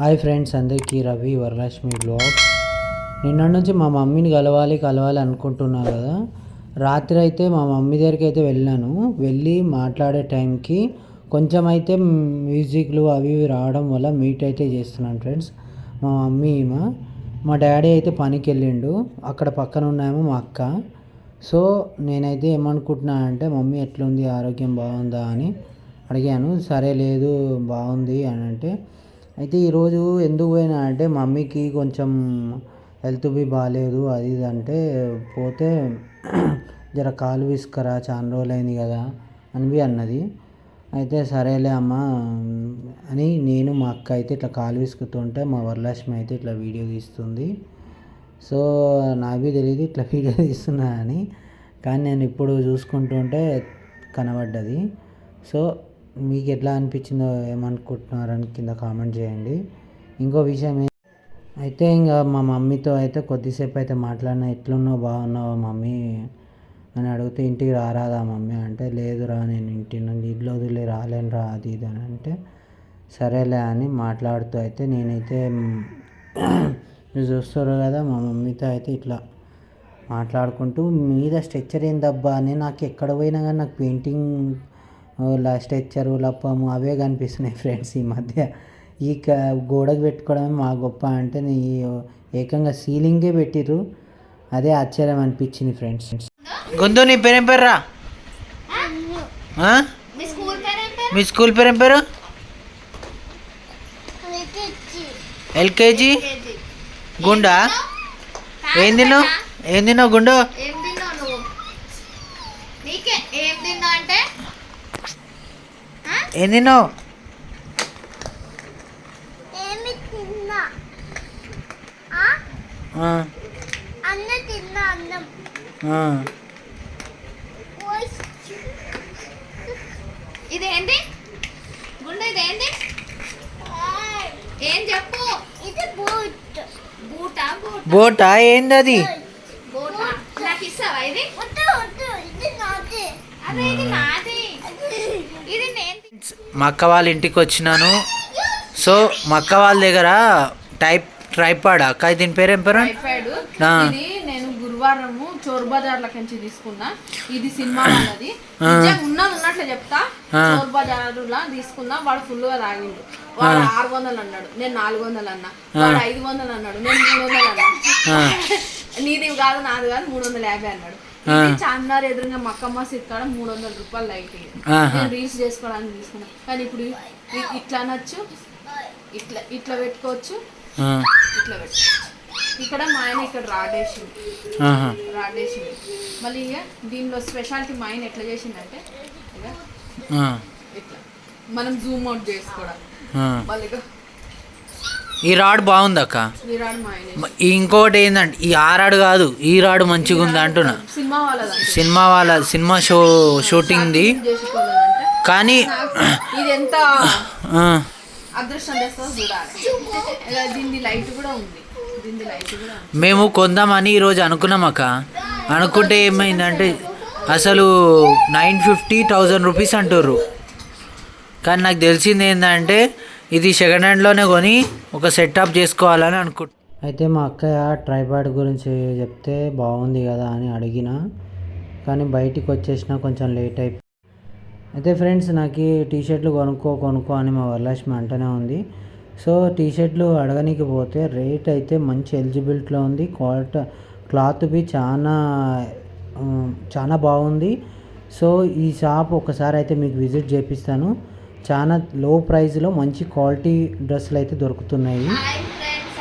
Hi friends అందరికీ Ravi Varalakshmi blogs నిన్న నుంచి మా మమ్మీని కలవాలి కలవాలి అనుకుంటున్నా కదా. రాత్రి అయితే మా మమ్మీ దగ్గరికి అయితే వెళ్ళాను. వెళ్ళి మాట్లాడే టైంకి కొంచెం అయితే మ్యూజిక్లు అవి ఇవి రావడం వల్ల మీట్ అయితే చేస్తున్నాను ఫ్రెండ్స్ మా మమ్మీ ఈమె మా డాడీ అయితే పనికి వెళ్ళిండు. అక్కడ పక్కన ఉన్నాయేమో మా అక్క. సో నేనైతే ఏమనుకుంటున్నా అంటే మమ్మీ ఎట్లుంది ఆరోగ్యం బాగుందా అని అడిగాను. సరే లేదు బాగుంది అని అంటే అయితే ఈరోజు ఎందుకు పోయినా అంటే మమ్మీకి కొంచెం హెల్త్ బి బాగాలేదు అది ఇది అంటే పోతే జర కాలు విసుకరా చాలా రోజులు అయింది కదా అని అన్నది. అయితే సరేలే అమ్మ అని నేను మా అక్క అయితే ఇట్లా కాలు విసుకుతుంటే మా వరలక్ష్మి అయితే ఇట్లా వీడియో తీస్తుంది. సో నాకు తెలియదు ఇట్లా వీడియో తీస్తున్నా అని కానీ నేను ఇప్పుడు చూసుకుంటుంటే కనబడ్డది. సో మీకు ఎట్లా అనిపించిందో ఏమనుకుంటున్నారని కింద కామెంట్ చేయండి. ఇంకో విషయం అయితే ఇంకా మా మమ్మీతో అయితే కొద్దిసేపు అయితే మాట్లాడినా ఎట్లున్నావు? బాగున్నావా మమ్మీ? అని అడిగితే ఇంటికి రారాదా మమ్మీ? అంటే లేదురా నేను ఇంటి నుండి ఇంట్లో వదిలి రాలేను రా అది ఇది అని అంటే సరేలే అని మాట్లాడుతూ అయితే నేనైతే మీరు చూస్తారు కదా మా మమ్మీతో అయితే ఇట్లా మాట్లాడుకుంటూ మీద స్ట్రెచ్చర్ ఏందబ్బా? అని నాకు ఎక్కడ పోయినా కానీ నాకు పెయింటింగ్ స్ట్రెచ్చరు లప్పము అవే కనిపిస్తున్నాయి ఫ్రెండ్స్ ఈ మధ్య. ఈ క గోడకు పెట్టుకోవడమే మా గొప్ప అంటే నీ ఏకంగా సీలింగే పెట్టిర్రు. అదే ఆశ్చర్యం అనిపించింది ఫ్రెండ్స్. గొంతు నీ పేరేం పేర్రా మీ స్కూల్ పేరు పేరు? ఎల్కేజీ. కేజీ. గుండా? ఏం తిన్నావు? ఏం తిన్నావు గుండు? ఏం తిన్నావు నువ్వు? నీకే ఏం తిన్నావు అంటే? ఆ? ఏం తిన్నావు ఏమి తిన్నా? ఆ, అన్న తిన్నా అన్నం. ఆ. ఇదేంటి? గుండె ఇదేంటి? ఏం చెప్పు? ఇది బూట్. బూటా? బూట్? బోటా? ఏంది అది నాకు ఇస్తావా ఇది? అదే ఇది నాది. ఇది నేను మా అక్క వాళ్ళ ఇంటికి వచ్చినాను. సో మా అక్క వాళ్ళ దగ్గర టైప్ ట్రైపాడ్? అక్క దీని పేరేం పేరు? ఆ. ఇది నేను గురువారము చోర్ బజార్ నుంచి తీసుకున్నా. ఇది సినిమా వాళ్ళది. ఉన్నది ఉన్నట్లు చెప్తా. చోర్ బజారులా తీసుకున్నా. వాడు ఫుల్గా తాగిండు. వాడు ఆరు వందలు అన్నాడు. నేను నాలుగు వందలు అన్నా. వాడు ఐదు వందలు అన్నాడు. నేను మూడు వందలు అన్నా. నీది కాదు నాది కాదు మూడు వందల యాభై అన్నాడు. చార్మినార్ ఎదురుగా మక్కమ్మ సిక్కడ మూడు వందల రూపాయలు లైట్. నేను రీల్స్ చేసుకోవడానికి తీసుకున్నా. కానీ ఇప్పుడు ఇట్లా అనొచ్చు ఇట్లా ఇట్లా పెట్టుకోవచ్చు ఇట్లా పెట్టుకోవచ్చు. ఇక్కడ మా ఆయన ఇక్కడ రాడేసింది. రాడేసింది మళ్ళీ ఇక దీనిలో స్పెషాలిటీ మా ఆయన ఎట్లా చేసిందంటే ఇక ఇట్లా. మనం జూమ్ అవుట్ చేసుకోవడం. మళ్ళీ ఈ రాడ్ బాగుంది అక్క. ఇంకోటి ఏంటంటే ఈ ఆరాడు కాదు ఈ రాడు మంచిగా ఉంది అంటున్నా. సినిమా వాళ్ళ సినిమా షో షూటింగ్ది. కానీ ఆ, మేము కొందామని ఈరోజు అనుకున్నాం అక్క. అనుకుంటే ఏమైందంటే అసలు నైన్ ఫిఫ్టీ థౌజండ్ రూపీస్ అంటుర్రు. కానీ నాకు తెలిసింది ఏంటంటే ఇది సెకండ్ హ్యాండ్లోనే కొని ఒక సెటప్ చేసుకోవాలని అనుకుంటు అయితే మా అక్కయ్య ట్రైపాడ్ గురించి చెప్తే బాగుంది కదా అని అడిగిన కానీ బయటికి వచ్చేసిన కొంచెం లేట్ అయిపోయి అయితే ఫ్రెండ్స్ నాకు టీ షర్ట్లు కొనుక్కో కొనుక్కో అని మా వరలక్ష్మి అంటూనే ఉంది. సో టీ షర్ట్లు అడగనీకి పోతే రేట్ అయితే మంచి ఎలిజిబిలిటీలో ఉంది. క్వాలిటీ క్లాత్ బి చాలా చాలా బాగుంది. సో ఈ షాప్ ఒకసారి అయితే మీకు విజిట్ చేపిస్తాను. చాలా లో ప్రైస్లో మంచి క్వాలిటీ డ్రెస్సులు అయితే దొరుకుతున్నాయి. ఫ్రెండ్స్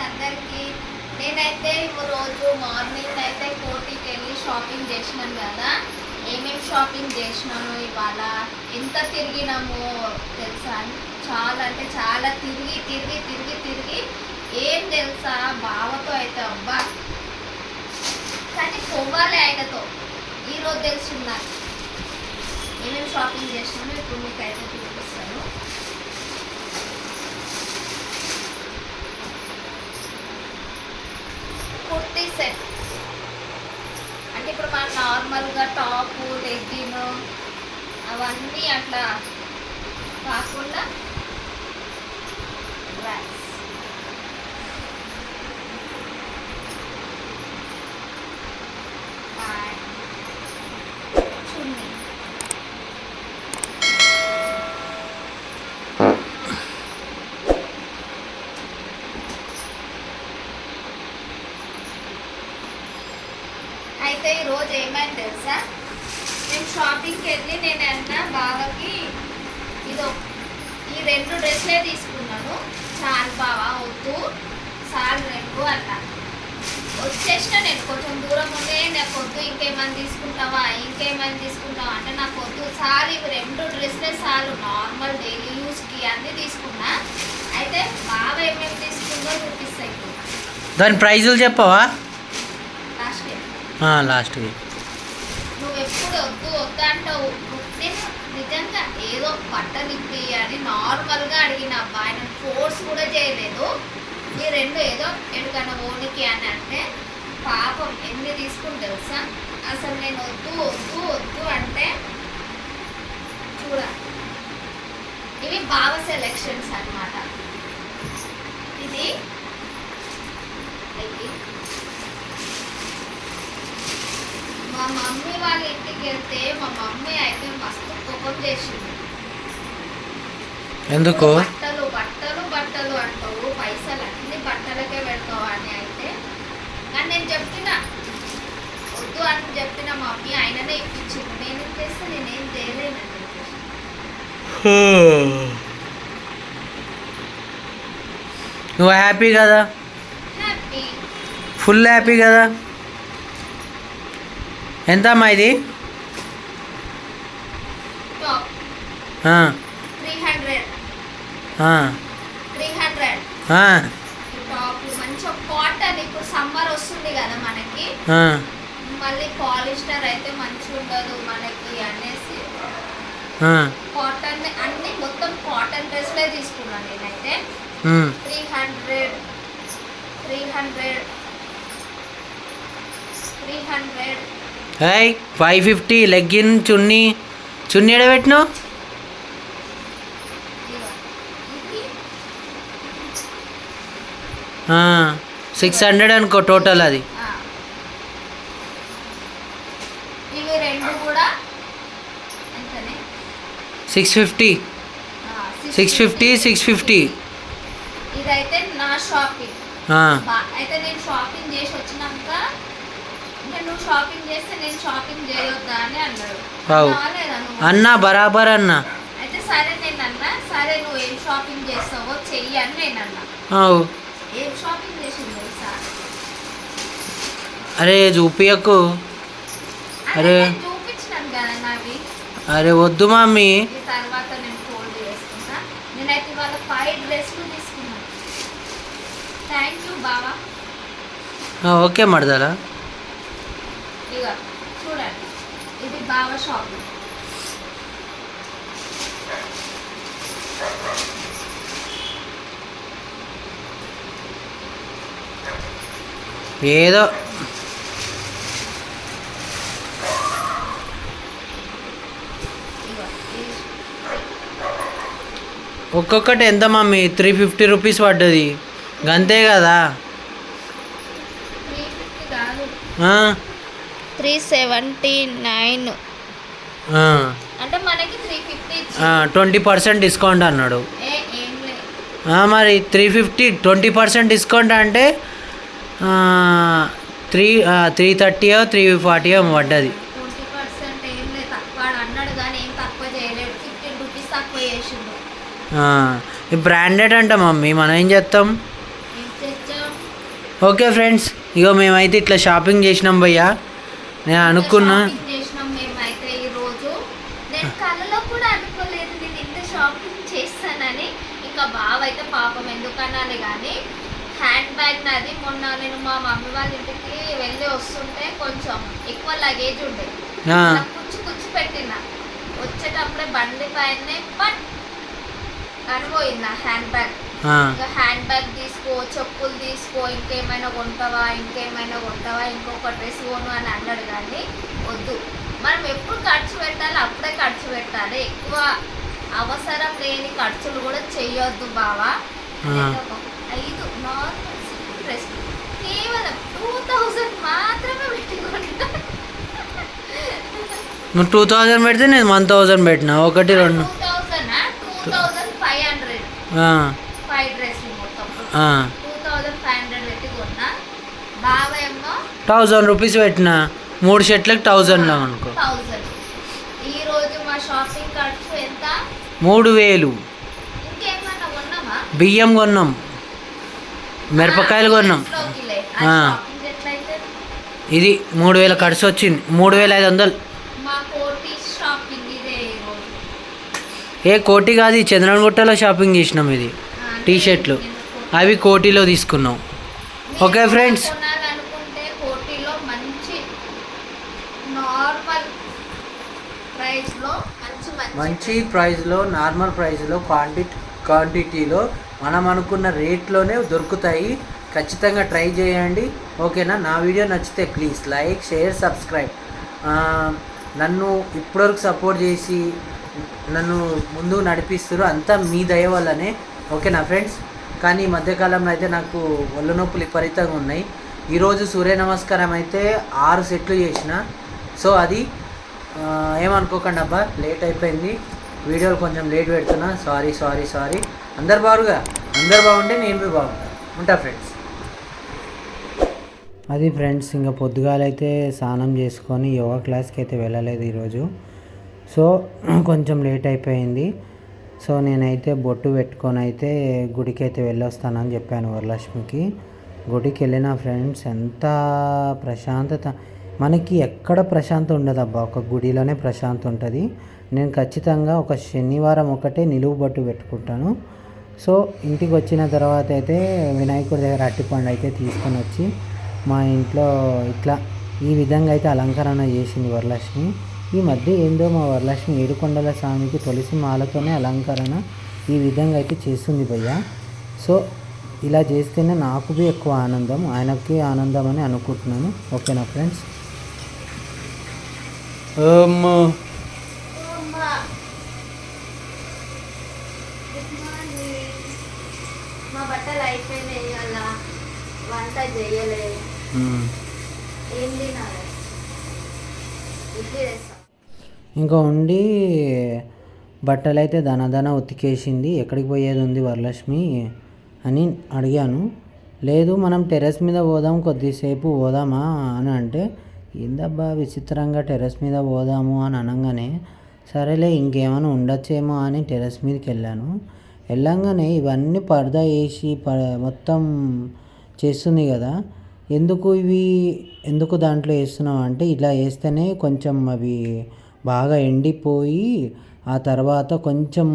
నేనైతే రోజు మార్నింగ్ అయితే కోటికి వెళ్ళి షాపింగ్ చేసినాను కదా. ఏమేమి షాపింగ్ చేసినాను ఇవాళ? ఎంత తిరిగినాము తెలుసా? చాలా అంటే చాలా తిరిగి తిరిగి తిరిగి తిరిగి ఏం తెలుసా? బావతో అయితే అబ్బా. కానీ పోవాలి ఆయనతో. ఈరోజు తెలిసింది ఏమేమి షాపింగ్ చేసినాను ఇప్పుడు మీకు అయితే చూపిస్తాను కుర్తీ సెట్ అంటే ఇప్పుడు మనం నార్మల్గా టాపు లెగ్గిన్ అవన్నీ అట్లా కాకుండా డ్రెస్ అయితే ఈరోజు ఏమైంది తెలుసా? నేను షాపింగ్కి వెళ్ళి నేను అన్న బావకి ఇదో ఈ రెండు డ్రెస్లే తీసుకున్నాను. చాలు బావా వద్దు. చాలు రెండు అన్న. వచ్చేసిన నేను కొంచెం దూరం ఉండే నాకు వద్దు ఇంకేమైనా తీసుకుంటావా? ఇంకేమైనా తీసుకుంటావా అంటే నాకు వద్దు. సార్ ఇవి రెండు డ్రెస్లే చాలు. నార్మల్ డైలీ యూస్కి అన్నీ తీసుకున్నా. అయితే బావ ఏమేమి తీసుకుందో చూపిస్తాయి దాని ప్రైజులు చెప్పవా? లాస్ట్ ఇయర్ నువ్వు ఎప్పుడు వద్దు వద్దు అంటావు. నేను నిజంగా ఏదో బట్ట నిప్పి అని నార్మల్గా అడిగిన అబ్బా ఆయన ఫోర్స్ కూడా చేయలేదు. ఈ రెండు ఏదో ఎడుకన్నా ఓనికి అని అంటే పాపం ఎన్ని తీసుకుని తెలుసా? అసలు నేను వద్దు వద్దు వద్దు అంటే చూడ. ఇవి బావ సెలెక్షన్స్ అన్నమాట. ఇది ఇది మా మమ్మీ వాళ్ళ ఇంటికి వెళ్తే మా మమ్మీ అయితే మస్తు కోపం చేసింది. ఎందుకు? బట్టలు బట్టలు బట్టలు అంటావు పైసలు అన్ని బట్టలకే పెడతావు అని అయితే. కానీ నేను చెప్పిన వద్దు అని చెప్పిన మమ్మీ ఆయననే ఇప్పించింది. నేను చేస్తే నేనేం చేయలేనండి నువ్వు హ్యాపీ కదా? ఫుల్ హ్యాపీ కదా ఎంత అమ్మా ఇది టాప్ ఆ, త్రీ హండ్రెడ్ ఆ, త్రీ హండ్రెడ్ ఆ, ఈ టాప్ మంచిగా కాటన్ ఇప్పుడు సమ్మర్ వస్తుంది కదా మనకి. మళ్ళీ పాలిస్టర్ అయితే ఉండదు మనకి అనేసి. కాటన్ అన్ని మొత్తం కాటన్ డ్రెస్లే తీసుకున్నాను నేనైతే. Three hundred. Three hundred. Three hundred. ఏయ్ five fifty legging chunni. Chunni ఎడ పెట్టినావు? ఇది సిక్స్ హండ్రెడ్ అనుకో టోటల్ అది. Six fifty six fifty six fifty ఇదైతే నా షాపింగ్. అయితే నేను షాపింగ్ చేసి వచ్చినాక అంటే నువ్వు షాపింగ్ చేస్తే నేను షాపింగ్ చేయొద్దా అని అన్నాడు. అవు. రాలేదా నువ్వు? అన్న బరాబర్ అన్న. అయితే సరే నేను అన్నా సరే నువ్వు ఏం షాపింగ్ చేస్తావో చెయ్యి అని నేను అన్నా అవు ఏం షాపింగ్ చేసింది తెలుసా? అరే చూపియకు. అరే. నేను చూపించినాను కదా నావి. అరే వద్దు మమ్మీ ఈ తర్వాత నేను ఫోల్డ్ చేసుకున్నా నేనైతే ఇవాళ ఫైవ్ డ్రెస్లు తీసుకున్నాను థ్యాంక్ యూ బావా. ఓకే మడదలా ఇక చూడండి. ఇది షాపింగ్ ఏదో ఒక్కొక్కటి ఎంత మమ్మీ? త్రీ ఫిఫ్టీ రూపీస్ పడ్డది. గంతే కదా? Three seventy nine. అంటే మనకి three fifty twenty percent discount అన్నాడు. మరి three fifty twenty percent discount అంటే త్రీ త్రీ థర్టీయో త్రీ ఫార్టీయో పడ్డది. బ్రాండెడ్ అంట మమ్మీ మనం ఏం చేస్తాం ఓకే ఫ్రెండ్స్ ఇగో మేమైతే ఇట్లా షాపింగ్ చేసినాం భయ్యా. నేను అనుకున్నా. షాపింగ్ చేసినాం మేమైతే ఈ రోజు నేను కళ్ళలో కూడా అనుకోలేదు నేను ఇంత షాపింగ్ చేస్తానని. ఇంకా బావ అయితే పాపం కానీ హ్యాండ్ బ్యాగ్ నాది. మొన్న నేను మా మమ్మీ వాళ్ళ ఇంటికి వెళ్ళి వస్తుంటే కొంచెం ఎక్కువ లగేజ్ ఉండే. ఆ, ఇలా కుచ్చు కుచ్చు పెట్టిన. వచ్చేటప్పుడే బండి పైనే బట్ ఆ హ్యాండ్ బ్యాగ్ ఇంకా హ్యాండ్ బ్యాగ్ తీసుకో చెప్పులు తీసుకో ఇంకేమైనా కొంటావా ఇంకేమైనా కొంటావా ఇంకొక డ్రెస్ కొను అని అన్నాడు కానీ వద్దు. మనం ఎప్పుడు ఖర్చు పెట్టాలి అప్పుడే ఖర్చు పెట్టాలి. ఎక్కువ అవసరం లేని ఖర్చులు కూడా చెయ్యొద్దు బావా. ఐదు నార్మల్ డ్రెస్ కేవలం టూ థౌజండ్ మాత్రమే పెట్టుకుంటా నువ్వు టూ థౌజండ్ పెడితే నేను వన్ థౌజండ్ పెట్టినా. ఒకటి రెండు. Two thousand two thousand five hundred ఆ, ఫైవ్ డ్రెస్లు మొత్తం ఆ. టూ థౌజండ్ ఫైవ్ హండ్రెడ్ పెట్టి కొన్నా. బావ ఏమో థౌజండ్ రూపీస్ పెట్టినా. మూడు షర్ట్లకు అనుకో. థౌజండ్. ఈ రోజు మా షాపింగ్ ఖర్చు ఎంత? మూడు వేలు. ఇంకేమన్నా కొన్నామా బియ్యం కొన్నాం. మిరపకాయలు కొన్నాం. ఆ. ఇది మూడు వేల ఖర్చు వచ్చింది. మూడు వేల ఐదు వందలు. మా కోటి షాపింగ్ ఇదే ఈ రోజు. ఏ కోటి కాదు ఈ చంద్రనగుట్టలో షాపింగ్ చేసినాం ఇది. టీ షర్ట్లు అవి కోటిలో తీసుకున్నాం. ఓకే ఫ్రెండ్స్ మంచి నార్మల్ ప్రైస్లో మంచి మంచి మంచి ప్రైస్లో నార్మల్ ప్రైస్లో క్వాంటిటీ క్వాంటిటీలో మనం అనుకున్న రేట్లోనే దొరుకుతాయి. ఖచ్చితంగా ట్రై చేయండి. ఓకేనా? నా వీడియో నచ్చితే ప్లీజ్ లైక్ షేర్ సబ్స్క్రైబ్ నన్ను ఇప్పటివరకు సపోర్ట్ చేసి నన్ను ముందుకు నడిపిస్తారు అంతా మీ దయ వల్లనే. ఓకేనా ఫ్రెండ్స్ కానీ ఈ మధ్యకాలంలో అయితే నాకు ఒళ్ళు నొప్పులు విపరీతంగా ఉన్నాయి. ఈరోజు సూర్య నమస్కారం అయితే ఆరు సెట్లు చేసిన. సో అది ఏమనుకోకండి అబ్బా లేట్ అయిపోయింది. వీడియోలు కొంచెం లేట్ పెడుతున్నా. Sorry sorry sorry. అందరు బాగుగా అందరు బాగుంటే నేను బి బాగుంటా. ఉంటా ఫ్రెండ్స్. అది ఫ్రెండ్స్ ఇంకా పొద్దుగాలైతే స్నానం చేసుకొని యోగా క్లాస్కి అయితే వెళ్ళలేదు ఈరోజు. సో కొంచెం లేట్ అయిపోయింది. సో నేనైతే బొట్టు పెట్టుకొని అయితే గుడికి అయితే వెళ్ళొస్తానని చెప్పాను వరలక్ష్మికి. గుడికి వెళ్ళిన ఫ్రెండ్స్ ఎంత ప్రశాంతత. మనకి ఎక్కడ ప్రశాంతం ఉండదు అబ్బా ఒక గుడిలోనే ప్రశాంతం ఉంటుంది. నేను ఖచ్చితంగా ఒక శనివారం ఒకటే నిలువు బొట్టు పెట్టుకుంటాను. సో ఇంటికి వచ్చిన తర్వాత అయితే వినాయకుడి దగ్గర అట్టిపండు అయితే తీసుకొని వచ్చి మా ఇంట్లో ఇట్లా ఈ విధంగా అయితే అలంకరణ చేసింది వరలక్ష్మి. ఈ మధ్య ఏందో మా వరలక్ష్మి ఏడుకొండల స్వామికి తులసి మాలతోనే అలంకరణ ఈ విధంగా అయితే చేస్తుంది భయ్య. సో ఇలా చేస్తేనే నాకు బి ఎక్కువ ఆనందం ఆయనకి ఆనందం అని అనుకుంటున్నాను. ఓకేనా ఫ్రెండ్స్. మా బట్టలు అయిపోయినాయి వంట చేయలే. ఏం ఇంకా ఉండి బట్టలు అయితే దనదన ఉతికేసింది. ఎక్కడికి పోయేది ఉంది వరలక్ష్మి అని అడిగాను. లేదు మనం టెర్రస్ మీద పోదాం కొద్దిసేపు పోదామా అని అంటే ఏందబ్బా విచిత్రంగా టెర్రస్ మీద పోదాము అని అనగానే సరేలే ఇంకేమైనా ఉండొచ్చేమో అని టెర్రస్ మీదకి వెళ్ళాను. వెళ్ళంగానే ఇవన్నీ పరదా వేసి ప మొత్తం చేస్తుంది కదా ఎందుకు ఇవి ఎందుకు దాంట్లో వేస్తున్నాం అంటే ఇలా వేస్తేనే కొంచెం అవి బాగా ఎండిపోయి ఆ తర్వాత కొంచెం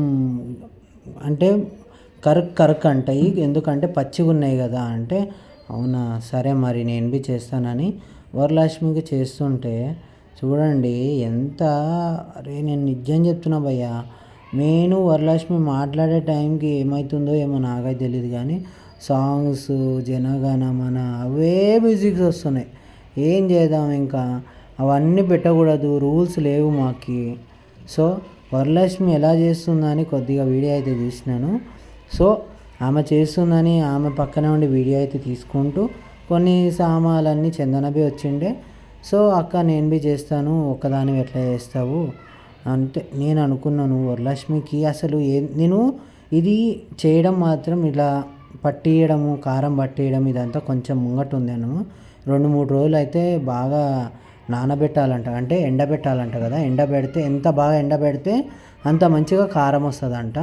అంటే కరక్ కరక్ అంటాయి. ఎందుకంటే పచ్చిగా ఉన్నాయి కదా అంటే అవునా సరే మరి నేను బి చేస్తానని వరలక్ష్మికి చేస్తుంటే చూడండి ఎంత అరే నేను నిజం చెప్తున్నా భయ్యా నేను వరలక్ష్మి మాట్లాడే టైంకి ఏమవుతుందో ఏమో నాకైతే తెలియదు కానీ సాంగ్స్ జనగణమన అవే మ్యూజిక్స్ వస్తున్నాయి. ఏం చేద్దాం ఇంకా? అవన్నీ పెట్టకూడదు రూల్స్ లేవు మాకి. సో వరలక్ష్మి ఎలా చేస్తుందని కొద్దిగా వీడియో అయితే తీసినాను. సో ఆమె చేస్తుందని ఆమె పక్కనే ఉండి వీడియో అయితే తీసుకుంటూ కొన్ని సామాన్లన్నీ చందనబి వచ్చిండే. సో అక్క నేను బి చేస్తాను ఒక్కదాని ఎట్లా చేస్తావు? అంటే నేను అనుకున్నాను వరలక్ష్మికి అసలు ఏ నేను ఇది చేయడం మాత్రం ఇలా పట్టియడము కారం పట్టియడం ఇదంతా కొంచెం ముంగట ఉందాను రెండు మూడు రోజులు అయితే బాగా నానబెట్టాలంట. అంటే ఎండబెట్టాలంట కదా. ఎండబెడితే ఎంత బాగా ఎండబెడితే అంత మంచిగా కారం వస్తుందంట.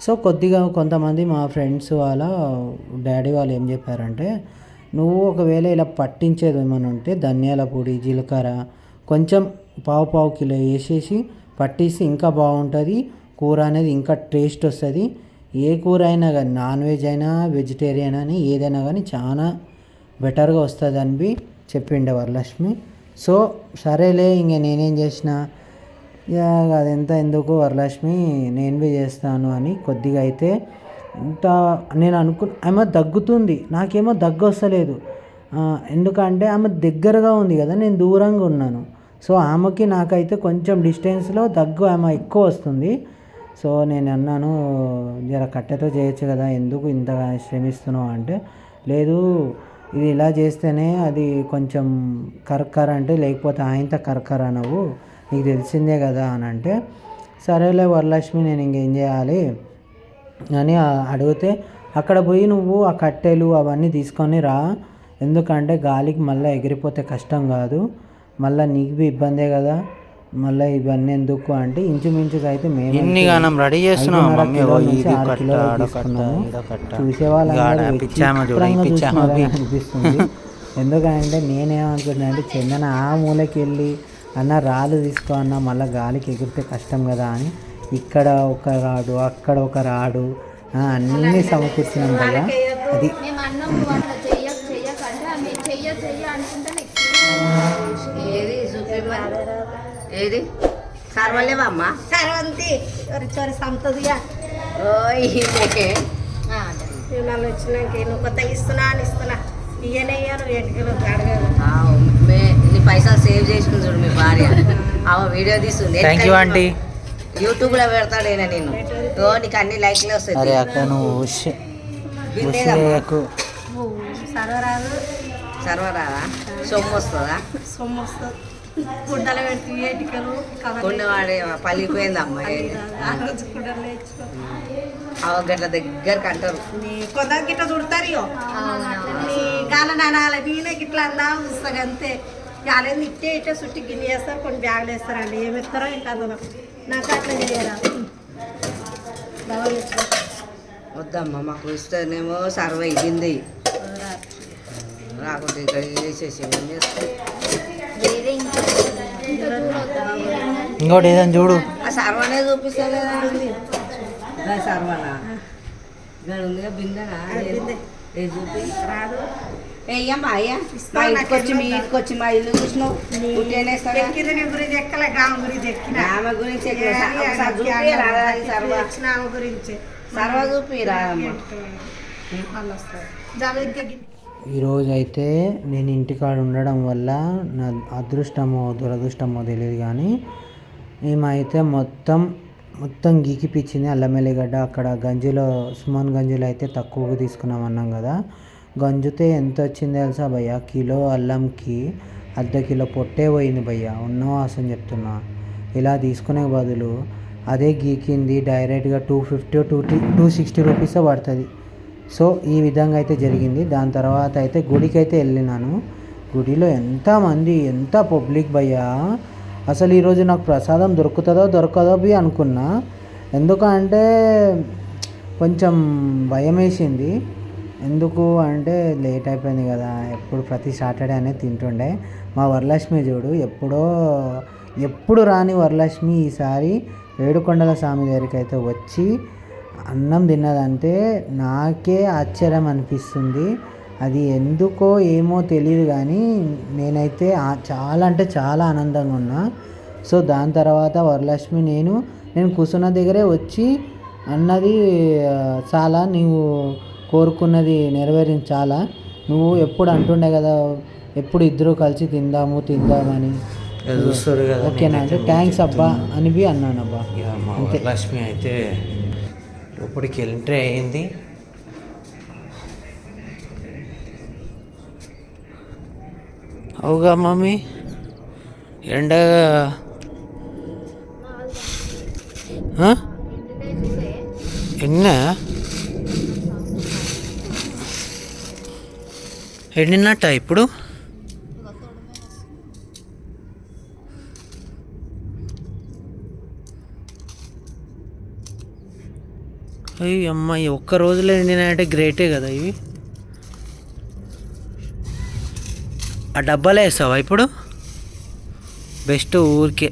సో కొద్దిగా కొంతమంది మా ఫ్రెండ్స్ వాళ్ళ డాడీ వాళ్ళు ఏం చెప్పారంటే నువ్వు ఒకవేళ ఇలా పట్టించేది ఏమైనా ఉంటే ధనియాల పొడి జీలకర్ర కొంచెం పావు పావు కిలో వేసేసి పట్టిస్తే ఇంకా బాగుంటుంది. కూర అనేది ఇంకా టేస్ట్ వస్తుంది. ఏ కూర అయినా కానీ నాన్ వెజ్ అయినా వెజిటేరియన్ అని ఏదైనా కానీ చాలా బెటర్గా వస్తుంది అని చెప్పిండే వరలక్ష్మి సో సరేలే ఇంక నేనేం చేసిన ఇక అదంతా ఎందుకు వరలక్ష్మి నేను బి చేస్తాను అని కొద్దిగా అయితే ఇంత నేను అనుకు ఆమె దగ్గుతుంది. నాకేమో దగ్గు వస్తలేదు. ఎందుకంటే ఆమె దగ్గరగా ఉంది కదా నేను దూరంగా ఉన్నాను. సో ఆమెకి నాకైతే కొంచెం డిస్టెన్స్లో దగ్గు ఆమె ఎక్కువ వస్తుంది. సో నేను అన్నాను జర కట్టెతో చేయొచ్చు కదా ఎందుకు ఇంతగా శ్రమిస్తున్నావు అంటే లేదు ఇది ఇలా చేస్తేనే అది కొంచెం కరకర అంటే లేకపోతే ఆయంత కరకర నువ్వు నీకు తెలిసిందే కదా అని అంటే సరేలే వరలక్ష్మి నేను ఇంకేం చేయాలి అని అడిగితే అక్కడ పోయి నువ్వు ఆ కట్టెలు అవన్నీ తీసుకొని రా ఎందుకంటే గాలికి మళ్ళీ ఎగిరిపోతే కష్టం కాదు మళ్ళీ నీకు ఇబ్బందే కదా మళ్ళీ ఇవన్నీ ఎందుకు అంటే ఇంచుమించుగా అయితే మేము ఇన్ని గానం రెడీ చేస్తున్నావు ఐదున్నర మమ్మీ? కిలోల ఓ నుంచి ఇది ఆరు కట్ట కిలోలు ఆడ కట్ట తీసుకున్నాము. ఈడ కట్ట. చూసే గాడ వాళ్ళందరూ పిచ్చామ చూడు ఈ విచిత్రంగా పిచ్చామ చూస్తున్నారని అనిపిస్తుంది. ఎందుకంటే నేనేమనుకుంటున్నా అంటే చందన ఆ మూలకి వెళ్ళి అన్న రాళ్ళు తీసుకో అన్న మళ్ళీ గాలికి ఎగిరితే కష్టం కదా అని ఇక్కడ ఒక రాడు అక్కడ ఒక రాడు ఆ, అన్నీ సమకూర్చినాం కదా. అది ఏది? సర్వలేవమ్మా సరవంతి. చోరి చోరి సంతదిగా. నువ్వు నన్ను వచ్చినాక నువ్వు కొత్త ఇస్తున్నా అని ఇస్తున్నా. ఇయ్యనయ్యా నువ్వు ఎటుకలు మే నీ పైసలు సేవ్ చేసింది చూడు మీ భార్య. ఆమె వీడియో తీస్తుంది. థ్యాంక్ యూ ఆంటీ యూట్యూబ్లో పెడతాడేనా నేను ఓ నీకు అన్ని లైక్లు అరే వస్తాయి అక్క నువ్వు బిందేదమ్మా ఉషేకు సరవరాదు. సర్వరా సొమ్ము వస్తుందా? సొమ్ము వస్తుంది. గుడ్డలు పలిగిపోయిందమ్మా ఆ రోజు గుడ్డలు దగ్గరకు అంటారు. నీ కొందరు గిట్ట చుడతారు నేనే గిట్లా చూస్తాను అంతే. వాళ్ళేది ఇట్టే ఇట్టే చుట్టి గిన్నె వేస్తారు కొన్ని బ్యాగులు వేస్తారండి. ఏమి ఇస్తారో ఇంకా నాకు అట్లా చేయరా. వద్దమ్మా మాకు ఇస్తేనేమో సర్వ ఇగింది రాకుంటే ఇక్కడ చేసేసి ఏం? వేరే ఇంట్లో ఇంట్లో చూడొద్దా ఇంకోటి ఏదని చూడు. ఆ సర్వనే చూపిస్తలేదా దా సర్వనా? ఉందిగా బిందెనా? బిందె. ఏ చూపి? రాదు. ఏయ్యమ్మా అయ్యా. మా ఇంటికి వచ్చి మీ ఇంటికి వచ్చి మా ఇల్లు చూసినావు. గురించి ఎక్కలే గామ గురించి ఎక్కిన. ఆమె గురించి సర్వ? వచ్చిన ఆమె గురించి. సర్వ చూపి రాదమ్మా ఈరోజు అయితే నేను ఇంటికాడ ఉండడం వల్ల నా అదృష్టమో దురదృష్టమో తెలియదు కానీ మేమైతే మొత్తం మొత్తం గీకిపిచ్చింది అల్లం ఎల్లిగడ్డ. అక్కడ గంజిలో ఉస్మాన్ గంజిలో అయితే తక్కువగా తీసుకున్నాం అన్నాం కదా. గంజితే ఎంత వచ్చింది తెలుసా భయ్య? కిలో అల్లంకి అర్ధ కిలో పొట్టే పోయింది భయ్య. ఉన్న వాసన చెప్తున్నా. ఇలా తీసుకునే బదులు అదే గీకింది డైరెక్ట్గా two fifty two two sixty rupees పడుతుంది. సో ఈ విధంగా అయితే జరిగింది. దాని తర్వాత అయితే గుడికి అయితే వెళ్ళినాను. గుడిలో ఎంతమంది ఎంత పబ్లిక్ భయ్యా! అసలు ఈరోజు నాకు ప్రసాదం దొరుకుతుందో దొరకదో బి అనుకున్నా. ఎందుకంటే కొంచెం భయం వేసింది ఎందుకు అంటే లేట్ అయిపోయింది కదా. ఎప్పుడు ప్రతి సాటర్డే అనేది తింటుండే. మా వరలక్ష్మి చూడు ఎప్పుడో ఎప్పుడు రాని వరలక్ష్మి ఈసారి ఏడుకొండల స్వామి దగ్గరికి అయితే వచ్చి అన్నం తిన్నదంటే నాకే ఆశ్చర్యం అనిపిస్తుంది. అది ఎందుకో ఏమో తెలియదు కానీ నేనైతే చాలా అంటే చాలా ఆనందంగా ఉన్నా. సో దాని తర్వాత వరలక్ష్మి నేను నేను కూర్చున్న దగ్గరే వచ్చి అన్నది చాలా నీవు కోరుకున్నది నెరవేరించాలా? నువ్వు ఎప్పుడు అంటుండే కదా ఎప్పుడు ఇద్దరు కలిసి తిందాము తిందామని. చూస్తారు కదా ఓకేనా? అంటే థ్యాంక్స్ అబ్బా అని అన్నాను అబ్బా ఇక మా వరలక్ష్మి అయితే లోపలికి ఎంట్రీ అయింది అవుగా మమ్మీ ఎండ ఎన్న ఎండినట్ట ఇప్పుడు? అయ్యి అమ్మాయి ఒక్క రోజులో ఎండినాయంటే గ్రేటే కదా ఇవి. ఆ డబ్బాలే వేస్తావా ఇప్పుడు? బెస్ట్ ఊరికే.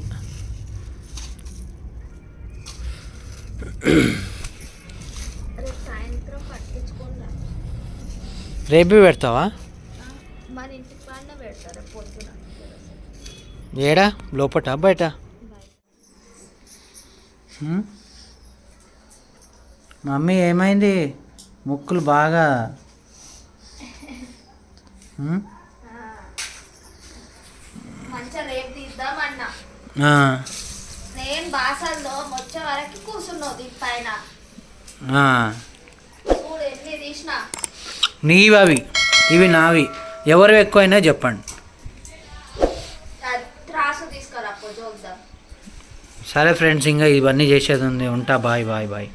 రేపు పెడతావా? ఏడా? లోపట? బయట? మమ్మీ ఏమైంది? ముక్కులు బాగా. హ్మ్? మంచిగా రేపు తీద్దామన్నా ఆ, నేను బాసల్లో వచ్చే వరకు కూర్చున్నావు దీని పైన. ఆ. చూడు ఎన్ని తీసిన. నీవి అవి ఇవి నావి. ఎవరు ఎక్కువైనా చెప్పండి. సరే ఫ్రెండ్స్ ఇంకా ఇవన్నీ చేసేది ఉంది. ఉంటా బాయ్ బాయ్ బాయ్.